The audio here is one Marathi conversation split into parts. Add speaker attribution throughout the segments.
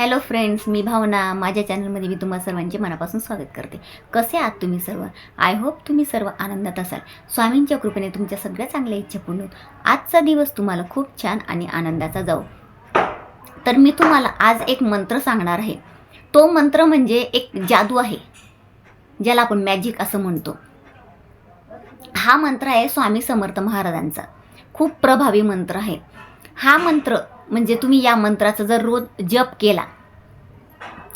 Speaker 1: हॅलो फ्रेंड्स मी भावना. माझ्या चॅनलमध्ये मी तुम्हा सर्वांचे मनापासून स्वागत करते. कसे आहात तुम्ही सर्व? आय होप तुम्ही सर्व आनंदात असाल. स्वामींच्या कृपेने तुमच्या सगळ्या चांगल्या इच्छा पूर्ण होत. आजचा दिवस तुम्हाला खूप छान आणि आनंदाचा जाऊ तर मी तुम्हाला आज एक मंत्र सांगणार आहे. तो मंत्र म्हणजे एक जादू आहे ज्याला आपण मॅजिक असं म्हणतो. हा मंत्र आहे स्वामी समर्थ महाराजांचा. खूप प्रभावी मंत्र आहे. हा मंत्र म्हणजे तुम्ही या मंत्राचा जर रोज जप केला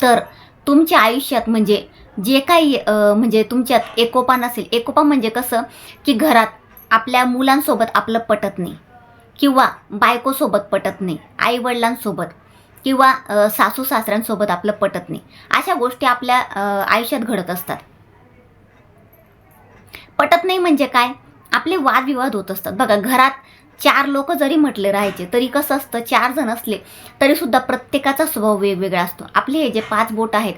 Speaker 1: तर तुमच्या आयुष्यात म्हणजे जे काही म्हणजे तुमच्यात एकोपा नसेल एकोपा म्हणजे कसं की घरात आपल्या मुलांसोबत आपलं पटत नाही किंवा बायकोसोबत पटत नाही आईवडिलांसोबत किंवा सासू सासऱ्यांसोबत आपलं पटत नाही. अशा गोष्टी आपल्या आयुष्यात घडत असतात. पटत नाही म्हणजे काय? आपले वादविवाद होत असतात. बघा घरात चार लोक जरी म्हटले राहायचे तरी कसं असतं चार जण असले तरीसुद्धा प्रत्येकाचा स्वभाव वेगवेगळा असतो. आपले हे जे पाच बोट आहेत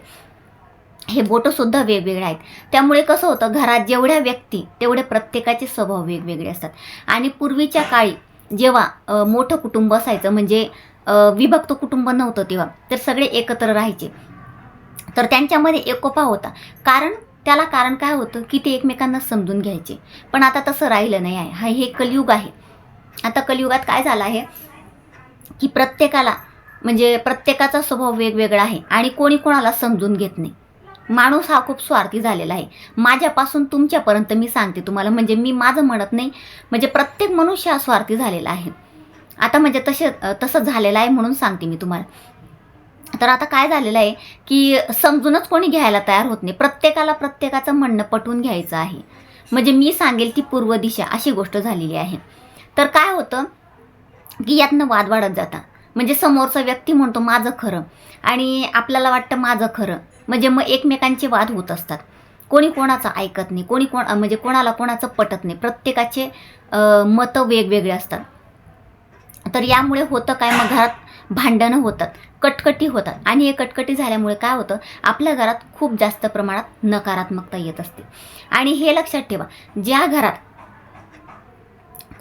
Speaker 1: हे बोटंसुद्धा वेगवेगळे आहेत. त्यामुळे कसं होतं घरात जेवढ्या व्यक्ती तेवढे प्रत्येकाचे स्वभाव वेगवेगळे असतात. आणि पूर्वीच्या काळी जेव्हा मोठं कुटुंब असायचं म्हणजे विभक्त कुटुंब नव्हतं तेव्हा तर सगळे एकत्र राहायचे. तर त्यांच्यामध्ये एकोपा होता. कारण त्याला कारण काय होतं की ते एकमेकांना समजून घ्यायचे. पण आता तसं राहिलं नाही आहे. हा हे कलयुग आहे. आता कलियुगात काय झालं आहे की प्रत्येकाला म्हणजे प्रत्येकाचा स्वभाव वेगवेगळा आहे आणि कोणी कोणाला समजून घेत नाही. माणूस हा खूप स्वार्थी झालेला आहे. माझ्यापासून तुमच्यापर्यंत मी सांगते तुम्हाला. म्हणजे मी माझं म्हणत नाही म्हणजे प्रत्येक मनुष्य हा स्वार्थी झालेला आहे. आता म्हणजे तसे तसं झालेलं आहे म्हणून सांगते मी तुम्हाला. तर आता काय झालेलं आहे की समजूनच कोणी घ्यायला तयार होत नाही. प्रत्येकाला प्रत्येकाचं म्हणणं पटवून घ्यायचं आहे. म्हणजे मी सांगेल ती पूर्व दिशा अशी गोष्ट झालेली आहे. तर काय होतं की यातनं वाद वाढत जाता म्हणजे समोरचा व्यक्ती म्हणतो माझं खरं. आणि आपल्याला वाटतं माझं खरं. म्हणजे मग एकमेकांचे वाद होत असतात. कोणी कोणाचं ऐकत नाही कोणी कोण म्हणजे कोणाला कोणाचं पटत नाही. प्रत्येकाचे मतं वेगवेगळे असतात. तर यामुळे होतं काय? मग घरात भांडणं होतात कटकटी होतात. आणि हे कटकटी झाल्यामुळे काय होतं? आपल्या घरात खूप जास्त प्रमाणात नकारात्मकता येत असते. आणि हे लक्षात ठेवा ज्या घरात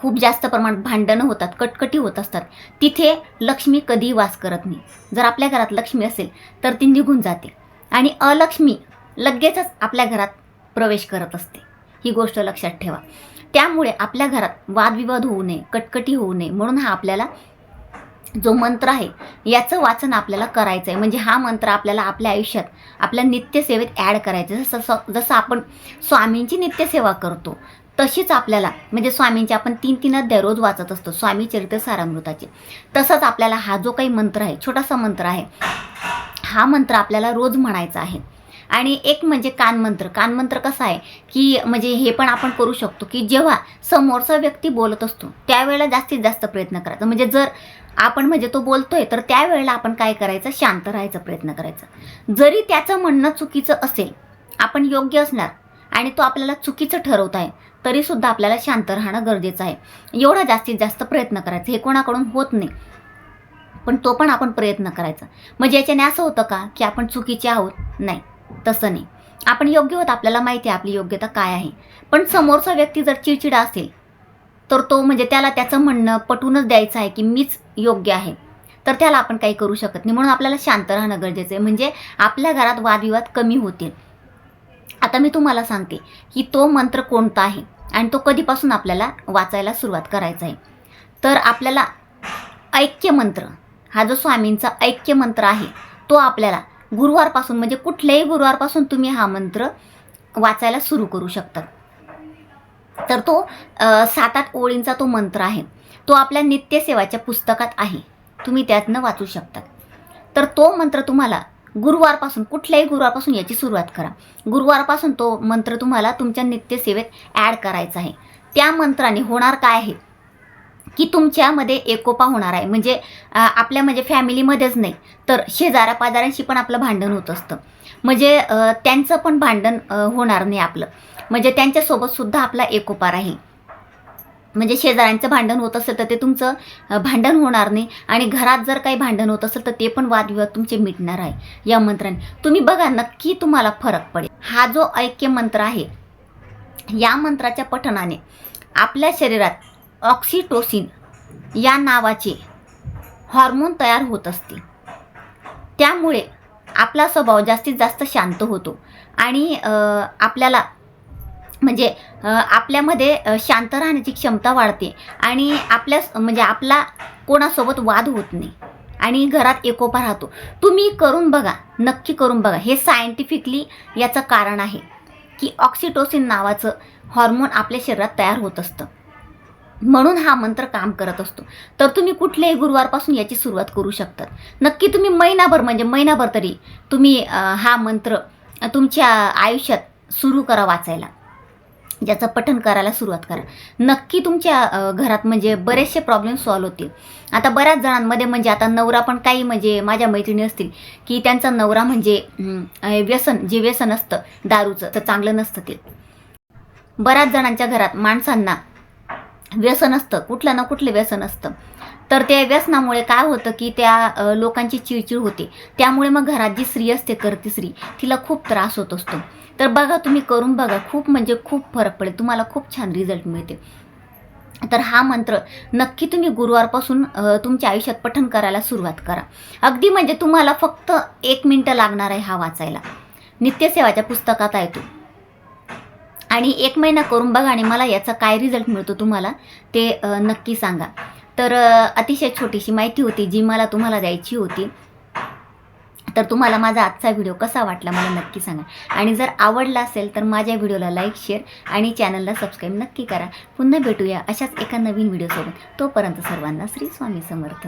Speaker 1: खूप जास्त प्रमाणात भांडणं होतात कटकटी होत असतात. तिथे लक्ष्मी कधीही वास करत नाही. जर आपल्या घरात लक्ष्मी असेल तर ती निघून जाते. आणि अलक्ष्मी लगेचच आपल्या घरात प्रवेश करत असते. ही गोष्ट लक्षात ठेवा. त्यामुळे आपल्या घरात वादविवाद होऊ नये कटकटी होऊ नये. म्हणून हा आपल्याला जो मंत्र आहे याचं वाचन आपल्याला करायचं आहे म्हणजे हा मंत्र आपल्याला आपल्या आयुष्यात आपल्या नित्यसेवेत ॲड करायचं आहे. जसं जसं आपण स्वामींची नित्यसेवा करतो तशीच आपल्याला म्हणजे स्वामींची आपण तीन तीन अध्याय रोज वाचत असतो स्वामी चरित्र सारामृताचे. तसंच आपल्याला हा जो काही मंत्र आहे छोटासा मंत्र आहे हा मंत्र आपल्याला रोज म्हणायचा आहे. आणि एक म्हणजे कानमंत्र कानमंत्र कसा आहे की म्हणजे हे पण आपण करू शकतो की जेव्हा समोरचा व्यक्ती बोलत असतो त्यावेळेला जास्तीत जास्त प्रयत्न करायचा. म्हणजे जर आपण म्हणजे तो बोलतोय तर त्यावेळेला आपण काय करायचं? शांत राहायचा प्रयत्न करायचा. जरी त्याचं म्हणणं चुकीचं असेल आपण योग्य असणार आणि तो आपल्याला चुकीचं ठरवत आहे तरीसुद्धा आपल्याला शांत राहणं गरजेचं आहे. एवढा जास्तीत जास्त प्रयत्न करायचा हे कोणाकडून होत नाही. पण तो पण आपण प्रयत्न करायचा. म्हणजे याच्याने असं होतं का की आपण चुकीचे आहोत? नाही तसं नाही. आपण योग्य होत आपल्याला माहिती आहे आपली योग्यता काय आहे. पण समोरचा व्यक्ती जर चिडचिडा असेल तर तो म्हणजे त्याला त्याचं म्हणणं पटूनच द्यायचं आहे की मीच योग्य आहे. तर त्याला आपण काही करू शकत नाही. म्हणून आपल्याला शांत राहणं गरजेचं आहे. म्हणजे आपल्या घरात वादविवाद कमी होतील. आता मी तुम्हाला सांगते की तो मंत्र कोणता आहे आणि तो कधीपासून आपल्याला वाचायला सुरुवात करायचा आहे. तर आपल्याला ऐक्य मंत्र हा जो स्वामींचा ऐक्य मंत्र आहे तो आपल्याला गुरुवारपासून म्हणजे कुठल्याही गुरुवारपासून तुम्ही हा मंत्र वाचायला सुरू करू शकता. तर तो सात आठ ओळींचा तो मंत्र आहे. तो आपल्या नित्यसेवाच्या पुस्तकात आहे. तुम्ही त्यातनं वाचू शकता. तर तो मंत्र तुम्हाला गुरुवारपासून कुठल्याही गुरुवारपासून याची सुरुवात करा. गुरुवारपासून तो मंत्र तुम्हाला तुमच्या नित्यसेवेत ॲड करायचा आहे. त्या मंत्राने होणार काय आहे? की तुमच्यामध्ये एकोपा होणार आहे. म्हणजे आपल्या म्हणजे फॅमिलीमध्येच नाही तर शेजाऱ्या पाजाऱ्यांशी पण आपलं भांडण होत असतं. म्हणजे त्यांचं पण भांडण होणार नाही आपलं. म्हणजे त्यांच्यासोबतसुद्धा आपला एकोपा राहील. म्हणजे शेजाऱ्यांचं भांडण होत असेल तर ते तुमचं भांडण होणार नाही. आणि घरात जर काही भांडण होत असेल तर ते पण वादविवाद तुमचे मिटणार आहे. या मंत्राने. तुम्ही बघा नक्की तुम्हाला फरक पडेल. हा जो ऐक्य मंत्र आहे या मंत्राच्या पठणाने आपल्या शरीरात ऑक्सिटोसिन या नावाचे हॉर्मोन तयार होत असते. त्यामुळे आपला स्वभाव जास्तीत जास्त शांत होतो. आणि आपल्याला म्हणजे आपल्यामध्ये शांत राहण्याची क्षमता वाढते आणि आपल्या म्हणजे आपला कोणासोबत वाद होत नाही आणि घरात एकोपा राहतो. तुम्ही करून बघा नक्की करून बघा. हे सायंटिफिकली याचं कारण आहे की ऑक्सिटोसिन नावाचं हॉर्मोन आपल्या शरीरात तयार होत असतं. म्हणून हा मंत्र काम करत असतो. तर तुम्ही कुठल्याही गुरुवारपासून याची सुरुवात करू शकतात. नक्की तुम्ही महिनाभर म्हणजे महिनाभर तरी तुम्ही हा मंत्र तुमच्या आयुष्यात सुरू करा वाचायला. ज्याचं पठन करायला सुरुवात करा. नक्की तुमच्या घरात म्हणजे बरेचसे प्रॉब्लेम सॉल्व्ह होतील. आता बऱ्याच जणांमध्ये म्हणजे आता नवरा पण काही म्हणजे माझ्या मैत्रिणी असतील की त्यांचा नवरा म्हणजे व्यसन जे व्यसन असतं दारूचं तर चांगलं नसतं ते. बऱ्याच जणांच्या घरात माणसांना व्यसन असतं कुठलं ना कुठलं व्यसन असतं. तर त्या व्यसनामुळे काय होतं की त्या लोकांची चिडचिड होते. त्यामुळे मग घरात जी स्त्री असते करती स्त्री तिला खूप त्रास होत असतो. तर बघा तुम्ही करून बघा खूप म्हणजे खूप फरक पडेल तुम्हाला खूप छान रिझल्ट मिळते. तर हा मंत्र नक्की तुम्ही गुरुवारपासून तुमच्या आयुष्यात पठण करायला सुरुवात करा. अगदी म्हणजे तुम्हाला फक्त एक मिनटं लागणार आहे हा वाचायला. नित्यसेवाच्या पुस्तकात आहे तो. आणि एक महिना करून बघा आणि मला याचा काय रिझल्ट मिळतो तुम्हाला ते नक्की सांगा. तर अतिशय छोटीशी माहिती होती जी मला तुम्हाला द्यायची होती. तर तुम्हाला माझा आजचा व्हिडिओ कसा वाटला मला नक्की सांगा. आणि जर आवडला असेल तर माझ्या व्हिडिओला लाईक शेअर आणि चॅनलला सबस्क्राईब नक्की करा. पुन्हा भेटूया अशाच एका नवीन व्हिडिओसोबत. तोपर्यंत सर्वांना श्री स्वामी समर्थ.